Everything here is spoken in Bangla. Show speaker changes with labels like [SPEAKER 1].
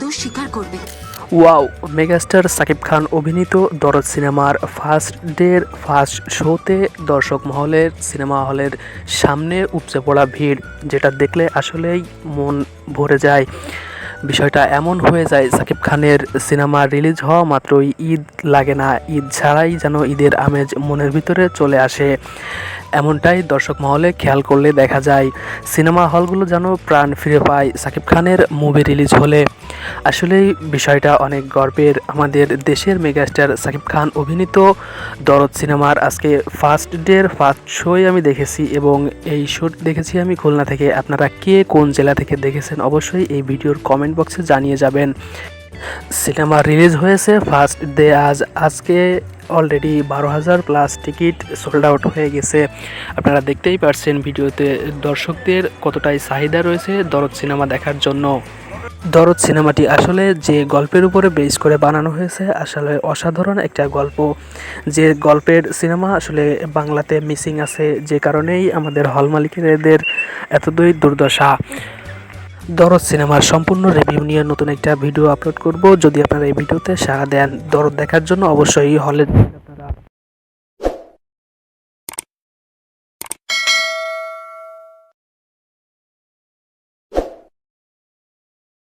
[SPEAKER 1] দোষ স্বীকার করবে।
[SPEAKER 2] ওয়াও, মেগাস্টার সাকিব খান অভিনীত দরদ সিনেমার ফার্স্ট ডের ফার্স্ট শোতে দর্শক মহলের সিনেমা হলের সামনে উপচে পড়া ভিড়, যেটা দেখলে আসলেই মন ভরে যায়। বিষয়টা এমন হয়ে যায়, সাকিব খানের সিনেমা রিলিজ হওয়া মাত্রই ঈদ লাগে না, ঈদ ছাড়াই যেন ঈদের আমেজ মনের ভিতরে চলে আসে। এমনটাই দর্শক মহলে খেয়াল করলে দেখা যায়, সিনেমা হলগুলো যেন প্রাণ ফিরে পায় সাকিব খানের মুভি রিলিজ হলে। আসলেই বিষয়টা অনেক গর্বের, আমাদের দেশের মেগাস্টার সাকিব খান অভিনীত দরদ সিনেমার আজকে ফার্স্ট ডের ফার্স্ট শোই আমি দেখেছি এবং এই শো দেখেছি আমি খুলনা থেকে। আপনারা কে কোন জেলা থেকে দেখেছেন অবশ্যই এই ভিডিওর কমেন্ট বক্সে জানিয়ে যাবেন। সিনেমা রিলিজ হয়েছে ফার্স্ট ডে আজ। আজকে অলরেডি বারো হাজার প্লাস টিকিট সোল্ড আউট হয়ে গেছে। আপনারা দেখতেই পারছেন ভিডিওতে দর্শকদের কতটাই চাহিদা রয়েছে দরদ সিনেমা দেখার জন্য। দরদ সিনেমাটি আসলে যে গল্পের উপরে বেস করে বানানো হয়েছে, আসলে অসাধারণ একটা গল্প। যে গল্পের সিনেমা আসলে বাংলাতে মিসিং আছে যে কারণেই আমাদের হল মালিকদের এতদই দুর্দশা। দরদ সিনেমার সম্পূর্ণ রিভিউ নিয়ে নতুন একটা ভিডিও আপলোড করব। যদি আপনারা এই ভিডিওতে সাড়া দেন দরদ দেখার জন্য অবশ্যই হলে